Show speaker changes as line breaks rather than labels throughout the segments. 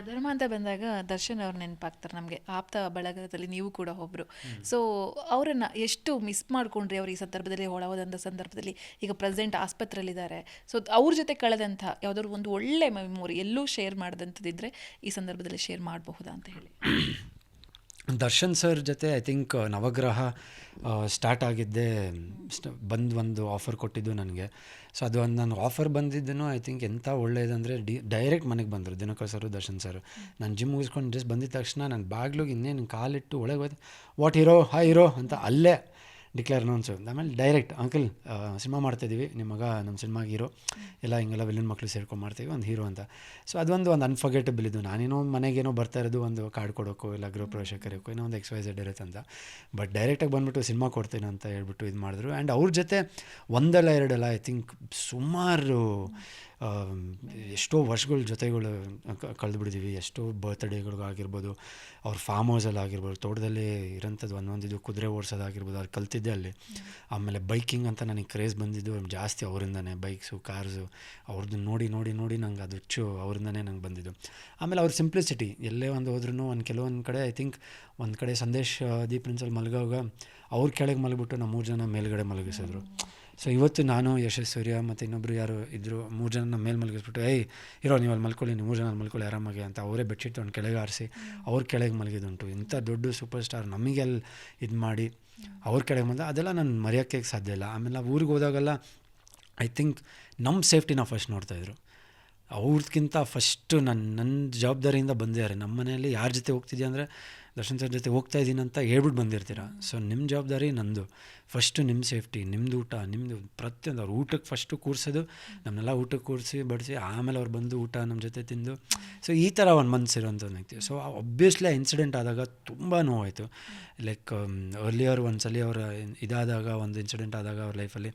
ಧರ್ಮ ಅಂತ ಬಂದಾಗ ದರ್ಶನ್ ಅವ್ರು ನೆನಪಾಗ್ತಾರೆ ನಮಗೆ ಆಪ್ತ ಬಳಗದಲ್ಲಿ ನೀವು ಕೂಡ ಒಬ್ಬರು ಸೊ ಅವರನ್ನು ಎಷ್ಟು ಮಿಸ್ ಮಾಡ್ಕೊಂಡ್ರಿ ಅವ್ರು ಈ ಸಂದರ್ಭದಲ್ಲಿ ಒಳವಾದಂಥ ಸಂದರ್ಭದಲ್ಲಿ? ಈಗ ಪ್ರೆಸೆಂಟ್ ಆಸ್ಪತ್ರೆಯಲ್ಲಿದ್ದಾರೆ. ಸೊ ಅವ್ರ ಜೊತೆ ಕಳೆದಂಥ ಯಾವುದಾದ್ರು ಒಂದು ಒಳ್ಳೆ ಮೆಮೊರಿ ಎಲ್ಲೂ ಶೇರ್ ಮಾಡಿದಂಥದ್ದಿದ್ದರೆ ಈ ಸಂದರ್ಭದಲ್ಲಿ ಶೇರ್ ಮಾಡಬಹುದಾ ಅಂತ ಹೇಳಿ.
ದರ್ಶನ್ ಸರ್ ಜೊತೆ ಐ ಥಿಂಕ್ ನವಗ್ರಹ ಸ್ಟಾರ್ಟ್ ಆಗಿದ್ದೆ ಬಂದು ಒಂದು ಆಫರ್ ಕೊಟ್ಟಿದ್ದು ನನಗೆ. ಸೊ ಅದು ಒಂದು ನನಗೆ ಆಫರ್ ಬಂದಿದ್ದನ್ನು ಐ ಥಿಂಕ್ ಎಂಥ ಒಳ್ಳೆಯದಂದರೆ ಡಿ ಡೈರೆಕ್ಟ್ ಮನೆಗೆ ಬಂದರು, ದಿನಕರ್ ಸರು, ದರ್ಶನ್ ಸರ್. ನಾನು ಜಿಮ್ ಮುಗಿಸ್ಕೊಂಡು ಜಸ್ಟ್ ಬಂದಿದ ತಕ್ಷಣ ನಾನು ಬಾಗ್ಲಿಗೆ ಇನ್ನೇನು ಕಾಲಿಟ್ಟು ಒಳಗೆ ಹೋಯ್ತು ವಾಟ್ ಹೀರೋ ಹಾ ಹೀರೋ ಅಂತ ಅಲ್ಲೇ ಡಿಕ್ಲೇರ್ ಅನೌನ್ಸು ಆಮೇಲೆ ಡೈರೆಕ್ಟ್ ಅಂಕಲ್ ಸಿನಿಮಾ ಮಾಡ್ತಾಯಿದ್ದೀವಿ ನಿಮ್ಮ ಮಗ ನಮ್ಮ ಸಿನಿಮಾಗೆ ಹೀರೋ. ಎಲ್ಲ ಹಿಂಗೆಲ್ಲ ವಿಲನ್ ಮಕ್ಕಳು ಸೇರ್ಕೊಂಡು ಮಾಡ್ತೀವಿ ಒಂದು ಹೀರೋ ಅಂತ. ಸೊ ಅದೊಂದು ಒಂದು ಅನ್ಫರ್ಗೆಟಬಲ್ ಇದು. ನಾನೇನೋ ಮನೆಗೇನೋ ಬರ್ತಾ ಇರೋದು, ಒಂದು ಕಾರ್ಡ್ ಕೊಡೋಕ್ಕೋ ಇಲ್ಲ ಗೃಹ ಪ್ರವೇಶ ಏನೋ ಒಂದು ಎಕ್ಸ್ ವೈ ಝೆಡ್ ಇರುತ್ತೆ ಅಂತ. ಬಟ್ ಡೈರೆಕ್ಟಾಗಿ ಬಂದುಬಿಟ್ಟು ಸಿನಿಮಾ ಕೊಡ್ತೇನೆ ಅಂತ ಹೇಳ್ಬಿಟ್ಟು ಇದು ಮಾಡಿದ್ರು. ಆ್ಯಂಡ್ ಅವ್ರ ಜೊತೆ ಒಂದಲ್ಲ ಎರಡಲ್ಲ ಐ ಥಿಂಕ್ ಸುಮಾರು ಎಷ್ಟೋ ವರ್ಷಗಳ ಜೊತೆಗಳು ಕಳೆದುಬಿಡಿದೀವಿ. ಎಷ್ಟೋ ಬರ್ತ್ಡೇಗಳಿಗಾಗಿರ್ಬೋದು ಅವ್ರ ಫಾರ್ಮ್ ಹೌಸಲ್ಲಿ ಆಗಿರ್ಬೋದು ತೋಟದಲ್ಲಿ ಇರೋಂಥದ್ದು ಒಂದೊಂದು ಇದು ಕುದುರೆ ಓಡಿಸೋದಾಗಿರ್ಬೋದು ಅವ್ರು ಕಲ್ತಿದ್ದೆ ಅಲ್ಲಿ. ಆಮೇಲೆ ಬೈಕಿಂಗ್ ಅಂತ ನನಗೆ ಕ್ರೇಜ್ ಬಂದಿದ್ದು ಜಾಸ್ತಿ ಅವರಿಂದನೇ ಬೈಕ್ಸು ಕಾರ್ಸು ಅವ್ರದ್ದು ನೋಡಿ ನೋಡಿ ನೋಡಿ ನಂಗೆ ಅದು ಹುಚ್ಚು ಅವರಿಂದನೇ ನಂಗೆ ಬಂದಿದ್ದು. ಆಮೇಲೆ ಅವ್ರ ಸಿಂಪ್ಲಿಸಿಟಿ ಎಲ್ಲೇ ಒಂದು ಹೋದ್ರೂ ಒಂದು ಕೆಲವೊಂದು ಕಡೆ ಐ ಥಿಂಕ್ ಒಂದು ಕಡೆ ಸಂದೇಶ್ ದೀಪ್ ಪ್ರಿನ್ಸಲ್ಲಿ ಮಲಗೋವಾಗ ಅವ್ರ ಕೆಳಗೆ ಮಲಗಿಬಿಟ್ಟು ನಮ್ಮ ಮೂರು ಜನ ಮೇಲುಗಡೆ ಮಲಗಿಸಿದ್ರು. ಸೊ ಇವತ್ತು ನಾನು ಯಶಸ್ ಸೂರ್ಯ ಮತ್ತು ಇನ್ನೊಬ್ಬರು ಯಾರು ಇದ್ದರು ಮೂರು ಜನ ನಮ್ಮ ಮೇಲೆ ಮಲಗಿಸ್ಬಿಟ್ಟು ಏಯ್ ಇರೋ ನೀವು ಅಲ್ಲಿ ಮಲ್ಕೊಳ್ಳಿ ನೀವು ಮೂರು ಜನ ಅಲ್ಲಿ ಮಲ್ಕೊಳ್ಳಿ ಆರಾಮಾಗಿ ಅಂತ ಅವರೇ ಬೆಡ್ಶೀಟ್ ತೊಗೊಂಡು ಕೆಳಗೆ ಆರಿಸಿ ಅವ್ರ ಕೆಳಗೆ ಮಲಗಿದುಂಟು ಇಂಥ ದೊಡ್ಡ ಸೂಪರ್ ಸ್ಟಾರ್ ನಮಗೆ ಅಲ್ಲಿ ಇದು ಮಾಡಿ ಅವ್ರ ಕೆಳಗೆ ಬಂದ ಅದೆಲ್ಲ ನಾನು ಮರೆಯೋಕ್ಕೆ ಸಾಧ್ಯ ಇಲ್ಲ. ಆಮೇಲೆ ಊರಿಗೆ ಹೋದಾಗೆಲ್ಲ ಐ ಥಿಂಕ್ ನಮ್ಮ ಸೇಫ್ಟಿನ ಫಸ್ಟ್ ನೋಡ್ತಾಯಿದ್ರು ಅವ್ರದ್ಕಿಂತ ಫಸ್ಟು ನನ್ನ ನನ್ನ ಜವಾಬ್ದಾರಿಯಿಂದ ಬಂದಿದ್ದಾರೆ ನಮ್ಮ ಮನೆಯಲ್ಲಿ ಯಾರ ಜೊತೆ ಹೋಗ್ತಿದ್ಯಾ ಅಂದರೆ ದರ್ಶನ್ ಸರ್ ಜೊತೆ ಹೋಗ್ತಾ ಇದ್ದೀನಿ ಅಂತ ಹೇಳ್ಬಿಟ್ಟು ಬಂದಿರ್ತೀರ. ಸೊ ನಿಮ್ಮ ಜವಾಬ್ದಾರಿ ನಂದು. ಫಸ್ಟು ನಿಮ್ಮ ಸೇಫ್ಟಿ ನಿಮ್ಮದು ಊಟ ನಿಮ್ಮದು ಪ್ರತಿಯೊಂದು ಅವ್ರು ಊಟಕ್ಕೆ ಫಸ್ಟು ಕೂರಿಸೋದು ನಮ್ಮನ್ನೆಲ್ಲ ಊಟಕ್ಕೆ ಕೂರಿಸಿ, ಬಡಿಸಿ, ಆಮೇಲೆ ಅವ್ರು ಬಂದು ಊಟ ನಮ್ಮ ಜೊತೆ ತಿಂದು. ಸೊ ಈ ಥರ ಒಂದು ಮನಸ್ಸಿರೋಂಥದ್ದು ವ್ಯಕ್ತಿ. ಸೊ ಒಬ್ವಿಯಸ್ಲಿ ಆ ಇನ್ಸಿಡೆಂಟ್ ಆದಾಗ ತುಂಬ ನೋವಾಯಿತು. ಲೈಕ್ ಅರ್ಲಿಯರ್ ಒಂದು ಸಲ ಅವರ ಇದಾದಾಗ, ಒಂದು ಇನ್ಸಿಡೆಂಟ್ ಆದಾಗ ಅವ್ರ ಲೈಫಲ್ಲಿ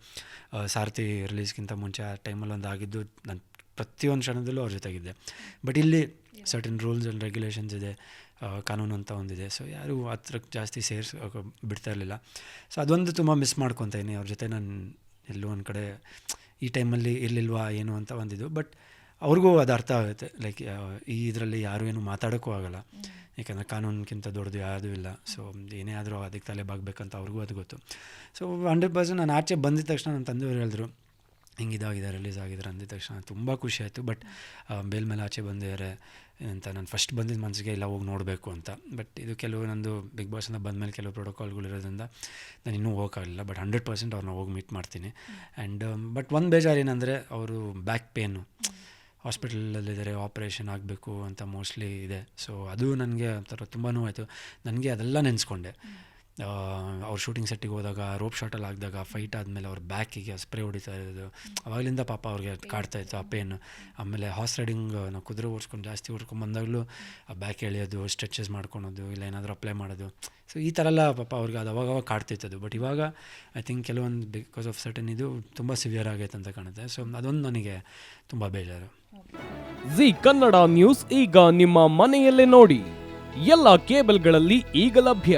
ಸಾರಥಿ ರಿಲೀಸ್ಗಿಂತ ಮುಂಚೆ ಆ ಟೈಮಲ್ಲಿ ಒಂದು ಆಗಿದ್ದು ನಾನು ಪ್ರತಿಯೊಂದು ಕ್ಷಣದಲ್ಲೂ ಅವ್ರ ಜೊತೆಗಿದ್ದೆ. ಬಟ್ ಇಲ್ಲಿ ಸರ್ಟನ್ ರೂಲ್ಸ್ ಆ್ಯಂಡ್ ರೆಗ್ಯುಲೇಷನ್ಸ್ ಇದೆ ಕಾನೂನು ಅಂತ ಒಂದಿದೆ. ಸೊ ಯಾರೂ ಹತ್ರಕ್ಕೆ ಜಾಸ್ತಿ ಸೇರಿಸ್ ಬಿಡ್ತಾ ಇರಲಿಲ್ಲ. ಸೊ ಅದೊಂದು ತುಂಬ ಮಿಸ್ ಮಾಡ್ಕೊತೀನಿ ಅವ್ರ ಜೊತೆ ನಾನು ಎಲ್ಲೂ ಒಂದು ಕಡೆ ಈ ಟೈಮಲ್ಲಿ ಇರಲಿಲ್ವಾ ಏನು ಅಂತ ಒಂದಿದ್ದು ಬಟ್ ಅವ್ರಿಗೂ ಅದು ಅರ್ಥ ಆಗುತ್ತೆ. ಲೈಕ್ ಈ ಇದರಲ್ಲಿ ಯಾರೂ ಏನು ಮಾತಾಡೋಕ್ಕೂ ಆಗಲ್ಲ. ಯಾಕಂದರೆ ಕಾನೂನಿಗಿಂತ ದೊಡ್ಡದು ಯಾವುದೂ ಇಲ್ಲ. ಸೊ ಏನೇ ಆದರೂ ಅದಕ್ಕೆ ತಲೆ ಬಾಗಬೇಕಂತ ಅವ್ರಿಗೂ ಅದು ಗೊತ್ತು. ಸೊ ಹಂಡ್ರೆಡ್ ಪರ್ಸೆಂಟ್ ನಾನು ಆಚೆ ಬಂದಿದ ತಕ್ಷಣ ನನ್ನ ತಂದೆಯವರು ಹೇಳಿದ್ರು ಹಿಂಗೆ ಇದಾಗಿದೆ ರಿಲೀಸ್ ಆಗಿದ್ದಾರೆ ಅಂದಿದ ತಕ್ಷಣ ತುಂಬ ಖುಷಿ ಆಯಿತು. ಬಟ್ ಬೇಲ್ ಮೇಲೆ ಆಚೆ ಬಂದಿದ್ದಾರೆ ಅಂತ ನಾನು ಫಸ್ಟ್ ಬಂದಿದ್ದ ಮನಸ್ಸಿಗೆ ಇಲ್ಲ ಹೋಗಿ ನೋಡಬೇಕು ಅಂತ. ಬಟ್ ಇದು ಕೆಲವು ನಂದು ಬಿಗ್ ಬಾಸಿಂದ ಬಂದಮೇಲೆ ಕೆಲವು ಪ್ರೋಟೋಕಾಲ್ಗಳು ಇರೋದ್ರಿಂದ ನಾನು ಇನ್ನೂ ಹೋಗೋಕ್ಕಾಗಲಿಲ್ಲ ಬಟ್ ಹಂಡ್ರೆಡ್ ಪರ್ಸೆಂಟ್ ಅವ್ರನ್ನ ಹೋಗಿ ಮೀಟ್ ಮಾಡ್ತೀನಿ. ಆ್ಯಂಡ್ ಬಟ್ ಒಂದು ಬೇಜಾರು ಏನಂದರೆ ಅವರು ಬ್ಯಾಕ್ ಪೇನು ಹಾಸ್ಪಿಟಲಲ್ಲಿದ್ದಾರೆ ಆಪ್ರೇಷನ್ ಆಗಬೇಕು ಅಂತ ಮೋಸ್ಟ್ಲಿ ಇದೆ. ಸೊ ಅದು ನನಗೆ ಒಂಥರ ತುಂಬ ನೋವಾಯಿತು ನನಗೆ ಅದೆಲ್ಲ ನೆನೆಸ್ಕೊಂಡೆ. ಅವ್ರು ಶೂಟಿಂಗ್ ಸೆಟ್ಟಿಗೆ ಹೋದಾಗ ರೋಪ್ ಶಾಟಲ್ಲಿ ಆಗಿದಾಗ ಫೈಟ್ ಆದಮೇಲೆ ಅವ್ರ ಬ್ಯಾಕಿಗೆ ಸ್ಪ್ರೇ ಹೊಡಿತಾ ಇರೋದು. ಅವಾಗಲಿಂದ ಪಾಪ ಅವ್ರಿಗೆ ಕಾಡ್ತಾ ಇತ್ತು, ಆ ಪೇನ್ ಆಮೇಲೆ ಹಾರ್ಸ್ ರೈಡಿಂಗ್ ನಾವು ಕುದುರೆ ಓಡಿಸ್ಕೊಂಡು, ಜಾಸ್ತಿ ಓಡ್ಕೊಂಡು ಬಂದಾಗಲೂ ಆ ಬ್ಯಾಕ್ ಎಳೆಯೋದು ಸ್ಟ್ರೆಚಸ್ ಮಾಡ್ಕೊಳೋದು, ಇಲ್ಲ ಏನಾದರೂ ಅಪ್ಲೈ ಮಾಡೋದು. ಸೊ ಈ ಥರ ಎಲ್ಲ ಪಾಪ ಅವ್ರಿಗೆ ಅದು ಅವಾಗ ಅವಾಗ ಕಾಡ್ತಿತ್ತದು ಬಟ್ ಇವಾಗ ಐ ಥಿಂಕ್ ಕೆಲವೊಂದು ಬಿಕಾಸ್ ಆಫ್ ಸರ್ಟನ್ ಇದು ತುಂಬ ಸಿವಿಯರ್ ಆಗೈತೆ ಅಂತ ಕಾಣುತ್ತೆ. ಸೊ ಅದೊಂದು ನನಗೆ ತುಂಬ ಬೇಜಾರು.
ಜಿ ಕನ್ನಡ ನ್ಯೂಸ್ ಈಗ ನಿಮ್ಮ ಮನೆಯಲ್ಲೇ ನೋಡಿ. ಎಲ್ಲ ಕೇಬಲ್ಗಳಲ್ಲಿ ಈಗ ಲಭ್ಯ.